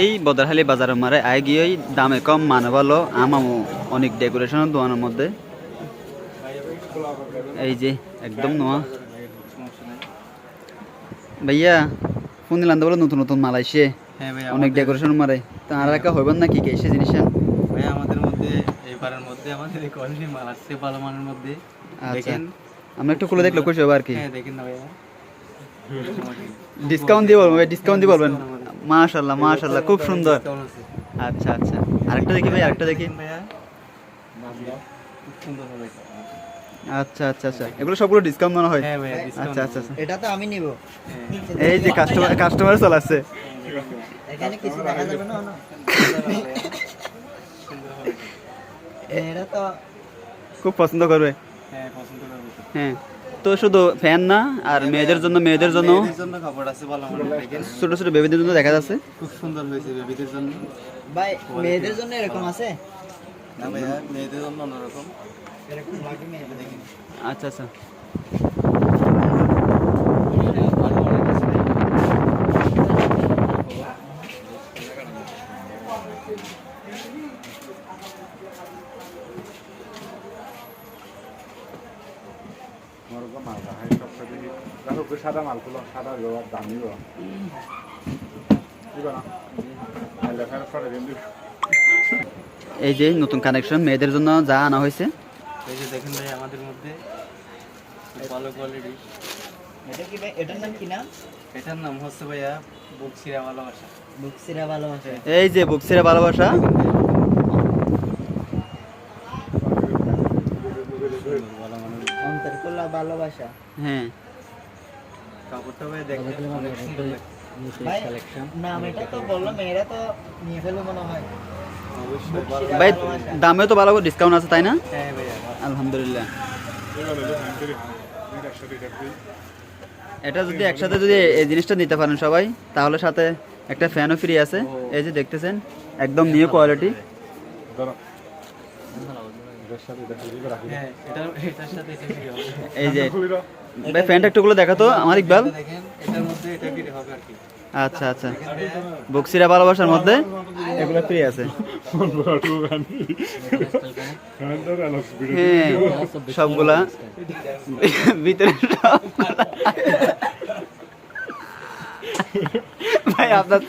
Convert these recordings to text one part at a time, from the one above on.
এই বদরহালি বাজারের মারে আয় গিয়ে দামে কম মানে ভালো আমামো অনেক ডেকোরেশন দোকানের মধ্যে। এই যে একদম নোয়া। ভাইয়া ফোন দিলাম তো বলে নতুন নতুন মাল আইসে হ্যাঁ অনেক ডেকোরেশন মারে। তা আর একা হইবেন নাকি কে সে জিনিস ভাই আমাদের মধ্যে এইবারের মধ্যে আমাদের কোয়ালিটি মাল আসছে ভালো মানের মধ্যে। আচ্ছা। দেখেন। আমরা একটু খুলে দেখলে খুশি হব আর কি। হ্যাঁ দেখেন না ভাইয়া। ডিসকাউন্ট দিয়ে বলবেন ডিসকাউন্ট দিয়ে বলবেন। মাশাল্লাহ মাশাল্লাহ খুব সুন্দর। আচ্ছা আচ্ছা। আরেকটা দেখি ভাই আরেকটা দেখি। আচ্ছা আচ্ছা আচ্ছা। এগুলো সবগুলো ডিসকাউন্ট মনে হয়? হ্যাঁ আচ্ছা আচ্ছা আচ্ছা। এটা তো আমি নিব। এই যে কাস্টমার কাস্টমার চলে আসছে। এখানে কিছু দেখা যাবে না না। সুন্দর হবে। এটা তো খুব পছন্দ করবে। হ্যাঁ পছন্দ করবে। হ্যাঁ। তো শুধু ফ্যান না আর মেয়েদের জন্য মেয়েদের জন্য ছোট ছোট বেবিদের জন্য দেখা যাচ্ছে। খুব সুন্দর হয়েছে বেবিদের জন্য। ভাই মেয়েদের জন্য এরকম আছে? না ভাইয়া মেয়েদের জন্য অন্যরকম। দেখেন আচ্ছা। দেখো সাদা মালগুলো সাদা ব্যবহার দামি কিন্তু এই যে নতুন কানেকশন মেয়েদের জন্য যা আনা হয়েছে। এই যে দেখেন ভাই আমাদের মধ্যে ভালো কোয়ালিটি এটা কি ভাই? এটার নাম কি নাম? এটার নাম হচ্ছে ভাইয়া বুকসিরা ভালোবাসা। বুকসিরা ভালোবাসা। এই যে বুকসিরা ভালোবাসা ভালো মানের অন্তর খোলা ভালোবাসা। হ্যাঁ। কাপড়টা ভাই অনেক সুন্দর মনে হয়। দামে তো ভালো ডিসকাউন্ট আছে তাই না? হ্যাঁ আলহামদুলিল্লাহ। এটা যদি একসাথে যদি এই জিনিসটা নিতে পারেন সবাই তাহলে সাথে একটা ফ্যানও ফ্রি আছে। এই যে দেখতেছেন একদম নিউ কোয়ালিটি এটার সাথে দেখবি এবার রাখি। হ্যাঁ এটার এটার সাথে এটা ফ্রি এই যে খুলি দাও ভাই ফ্যানটা একটুগুলো দেখাতো আমার ইকবাল দেখেন এটার মধ্যে এটা ফ্রি হবে আর কি। আচ্ছা আচ্ছা। বক্সিরা ভালোবাসার মধ্যে? এগুলো ফ্রি আছে। হ্যাঁ সবগুলা। ভিতরে ভাই আপনার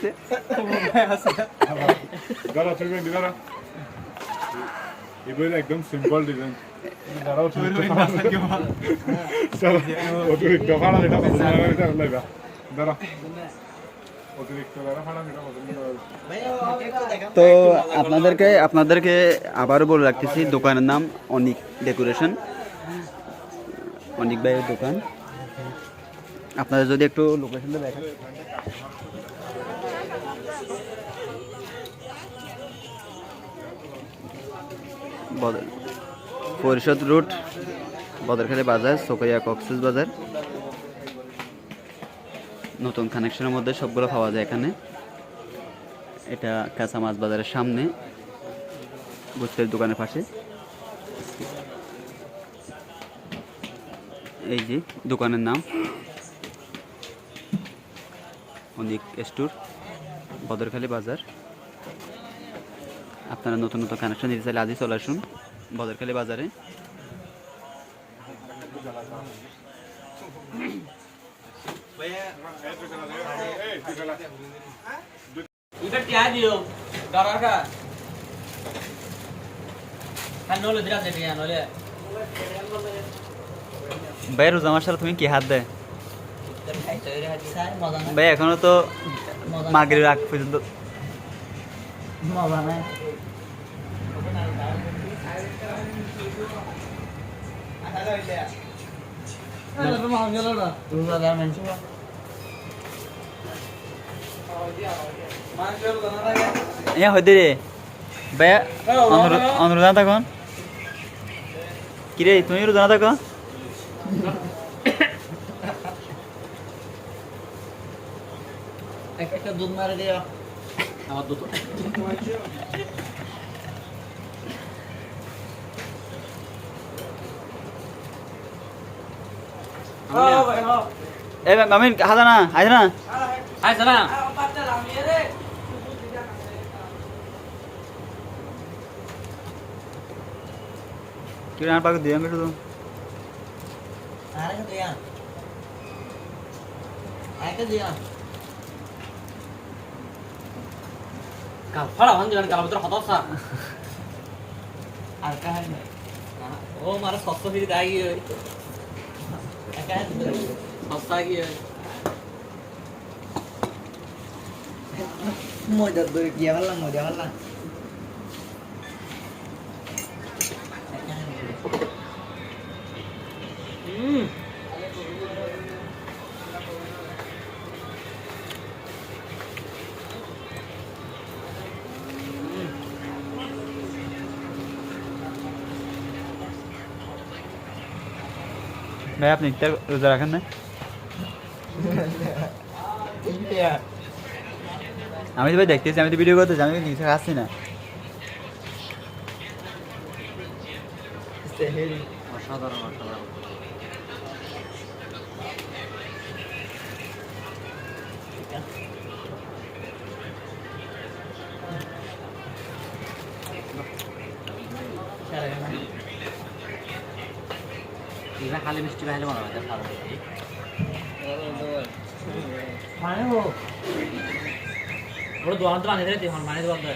এবার একদম সিম্পল ডিজাইন অতিরিক্ত তো আপনাদেরকে আপনাদেরকে আবারও বলে রাখতেছি, দোকানের নাম অনিক ডেকোরেশন। অনিক ভাইয়ের দোকান। আপনাদের যদি একটু লোকেশনটা দেখেন। পরিষদ রুট, বদরখালী বাজার, সোকাইয়া কক্সেস বাজার। নতুন কানেকশনের মধ্যে সবগুলো পাওয়া যায় এখানে। এটা কাঁচা মাছ বাজারের সামনে বুঝতের দোকানের পাশে। এই যে দোকানের নাম। অনেক স্টোর, বদরখালী বাজার। আপনারা নতুন নতুন কানেকশন দিতে চাইলে আজই চলে আসুন। বদরখালী বাজারে। টিয়া নলে ভাই রোজা মাসাল তুমি কি হাত দেয়? ভাই এখনও তো মাগের রাগ পর্যন্ত মজা নাই। রোজাদার মানুষ ইয়া হইতে রে ভাইয়া অনুরোধ তখন কিরে তুমি রোজা না থাকো একটা দুধ মারে দিও আমার দুটো এ মামিন হাজা না আইসা না আইসা না किरण पाक दिया मेरे तो आरे दिया आए के दिया का फड़ा बंद जन काला भीतर हताश आर का है ओ मारा सस्ता फिर दाई ಹೊಸಾಗಿ ಮೋದದ್ದು ಯಾವಲ್ಲ ಮೋದಿ ಯಾವಲ್ಲ ಹ್ಮ್ ভাই আপনি ইফতার রোজা রাখেন না আমি তো ভাই দেখতেছি আমি তো ভিডিও করতেছি আমি নিচে খাচ্ছি না। অসাধারণ অসাধারণ। খালি মিষ্টি বাইরে মনে হয় ভালো মানে ও। ওরা দোকান তো বানিয়ে দিতে মানে দোকান তো।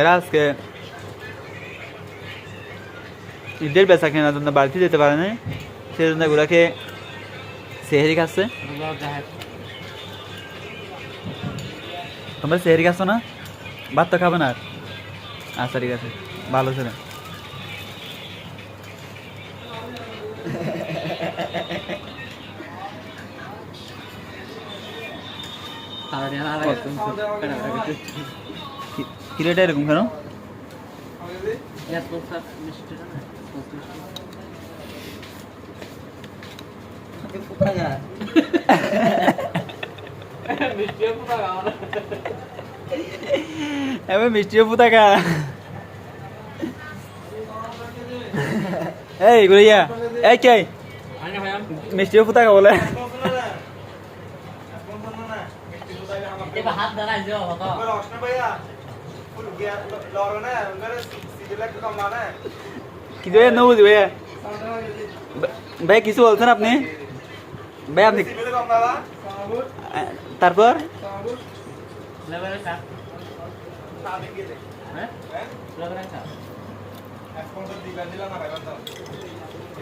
এরা আজকে ঈদের বেচা কেনার জন্য বাড়িতে যেতে পারে না সেই জন্য এগুলাকে সেহেরি খাচ্ছে। তোমরা সেহেরি খাচ্ছ না? ভাত তো খাবে না আর? আচ্ছা ঠিক আছে। ভালো ছিল। কি- কিলোটা এরকম কেন এবার মিষ্টিও পুতাকা এই গুলিয়া এই কে? মিষ্টিও পুতাকা বলে হাত দাঁড়াই যাও হতো কি দেবে নো বুঝি ভাইয়া? বা- ভাই কিছু বলছেন আপনি? ভাই আপনি আহ, তারপর? লেভেল স্যার হ্যাঁ?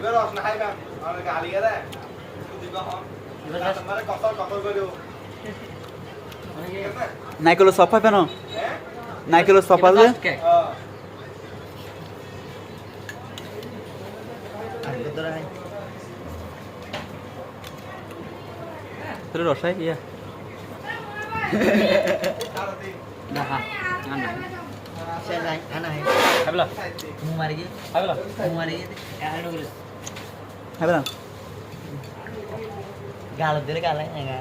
এবার রসনা খাইবাম আর গালি গেলে কত নাইকেলো সফা পেন নাইকেলো সফা যে? তোর রসাই ইয়া আনা খাবলা মারি খাবলা মুখ মারি বলে হবে না? গাল ধরে গাল না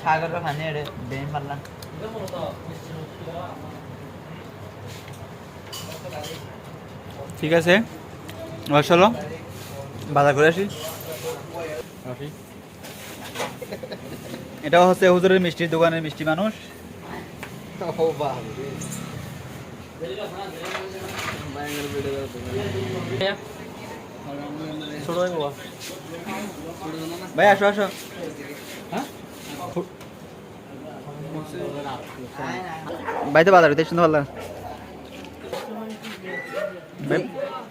সাগরের পানি এড়ে বেন পারলাম ঠিক আছে চলো বাজার করে আসি। এটা হচ্ছে হুজুরের মিষ্টির দোকানের মিষ্টি মানুষ। ভাই আসো আসো। ভাই তো বাজার হইতে শুনতে পারলাম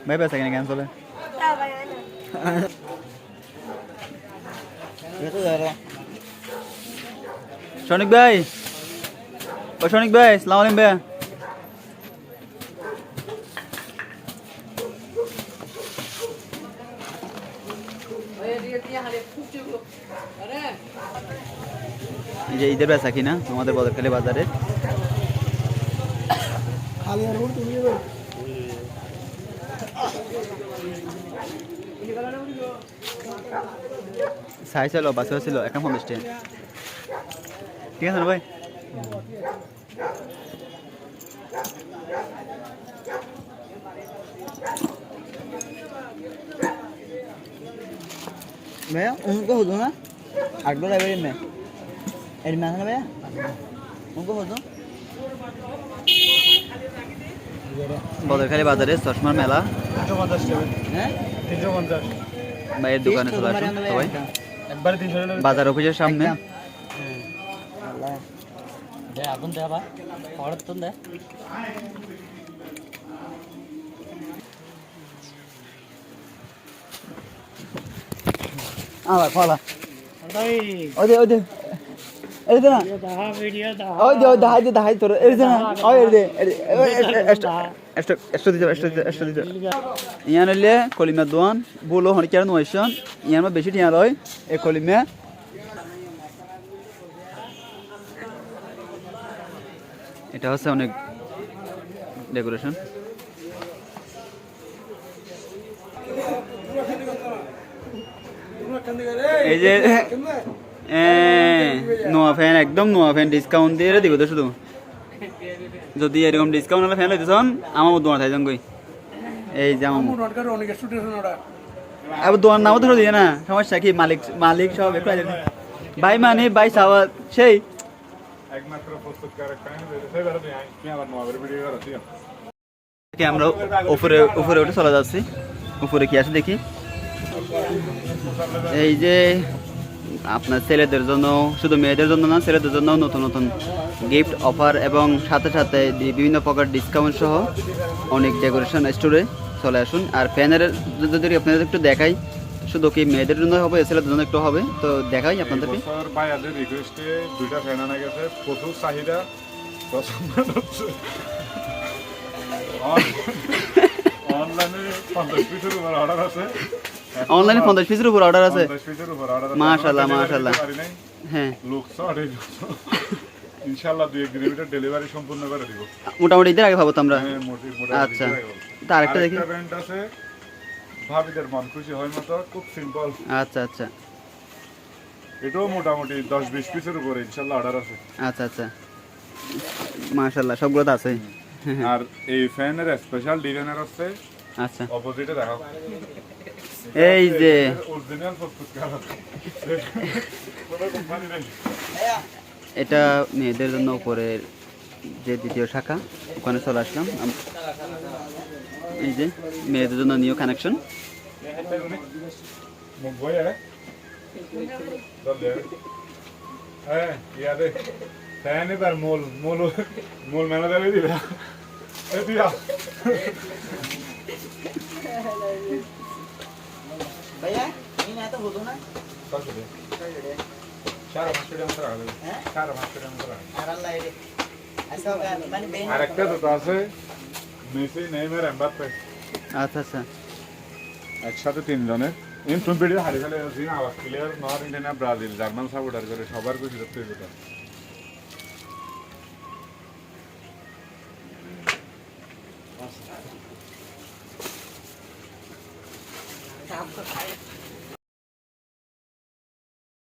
ভাই ভাই কেন কেন চলে? সনিক ভাই। ও সনিক ভাই, সালাম আলাইকুম ভাই। যে ঈদের বেচা কিনা আমাদের বদরখালী বাজারে। সাই ছিল বাসে ছিল এখন টাকা ঠিক আছে না ভাই भैया उनको हो दो ना आगो लाइब्रेरी में एडमिशन है भैया उनको हो दो বদরখালী বাজারে চশমার মেলা তিনশো পঞ্চাশ টাকা हैं তিনশো পঞ্চাশ ভাইয়ের দোকানে চলে আসুন সবাই একবারে তিনশো টাকা বাজার অফিসের সামনে দে এই দে না ওই দে ওই দাহাই দে দাহাই তোর এই দে না ওই এই দে এক্সট্রা এক্সট্রা দিতে এক্সট্রা দিতে এক্সট্রা দিতে ইয়ান হইলে কলিমা দোয়ান বলো হনিকার নয়শন ইয়ান মা বেশি টিয়া লয় এ কলিমা এটা হচ্ছে অনেক ডেকোরেশন। এই যে নোয়া ফ্যান একদম নোয়া ফ্যান ডিসকাউন্ট দিয়ে দিব তো শুধু। যদি এরকম ডিসকাউন্ট হলে ফ্যান লইতেছন আমার দোয়া থাইজন কই এই যে আমার আবার দোয়ার নামও ধরে দিয়ে না। সমস্যা কি? মালিক মালিক সব একটু। ভাই মানে ভাই সাওয়া সেই আমরা উপরে উপরে উঠে চলে যাচ্ছি। উপরে কি আছে দেখি? এই যে আপনার ছেলেদের জন্য, শুধু মেয়েদের জন্য না, ছেলেদের জন্য নতুন নতুন গিফট অফার এবং সাথে সাথে বিভিন্ন প্রকার ডিসকাউন্ট সহ অনেক ডেকোরেশন স্টোরে চলে আসুন। আর ফ্যানের যদি আপনাদের একটু দেখাই শুধু কি মেয়েদের জন্য হবে ছেলেদের জন্য একটু হবে? তো দেখাই আপনাদেরকে। বছর বায়াদের রিকোয়েস্টে দুইটা ফ্যান আনা গেছে। প্রচুর চাহিদা। পছন্দ হচ্ছে। অনলাইনে পঞ্চাশ পিসের উপর অর্ডার আছে। অনলাইনে পঞ্চাশ পিসের উপর অর্ডার আছে। পারি নাই। হ্যাঁ। লোক শর্টেজ ইনশাল্লাহ দুই ডেলিভারি সম্পূর্ণ করে দিব। মোটামুটি ঈদের আগে তো আমরা। হ্যাঁ, আচ্ছা। দিয়ে রাখব। তা আরেকটা দেখি। আছে ভাবিদের মন খুশি হয় মতো খুব সিম্পল আচ্ছা আচ্ছা। এটাও মোটামুটি দশ বিশ পিসের উপরে ইনশাল্লাহ অর্ডার আছে। আচ্ছা আচ্ছা। মাশাল্লাহ সবগুলো আছে। আর এই ফ্যানের স্পেশাল ডিজাইনার আছে আচ্ছা। অপোজিটে দেখাও এই যে। অরিজিনাল এটা মেয়েদের জন্য উপরের যে দ্বিতীয় শাখা ওখানে চলে আসলাম। এই যে মেয়েদের জন্য নিউ কানেকশন মুম্বাই है दल दे है याद है फैन है पर मोल मोल मोल मैंने दे दिया ए दिया भैया इन है तो हो दो ना कौन से चार मास्टर अंतर आ गए हैं चार मास्टर अंतर आ गए अरे अल्लाह रे ऐसा होगा मैंने बेन আরেকটা তো আছে মেসি নেইমার এমবাপ্পে। আচ্ছা আচ্ছা। একসাথে তিনজনের ইন ভিডিও হারিয়ে ফেলে দিন আওয়াজ ক্লিয়ার নর ইন্ডিয়া ব্রাজিল জার্মান সাপোর্টার করে সবার খুশি করতে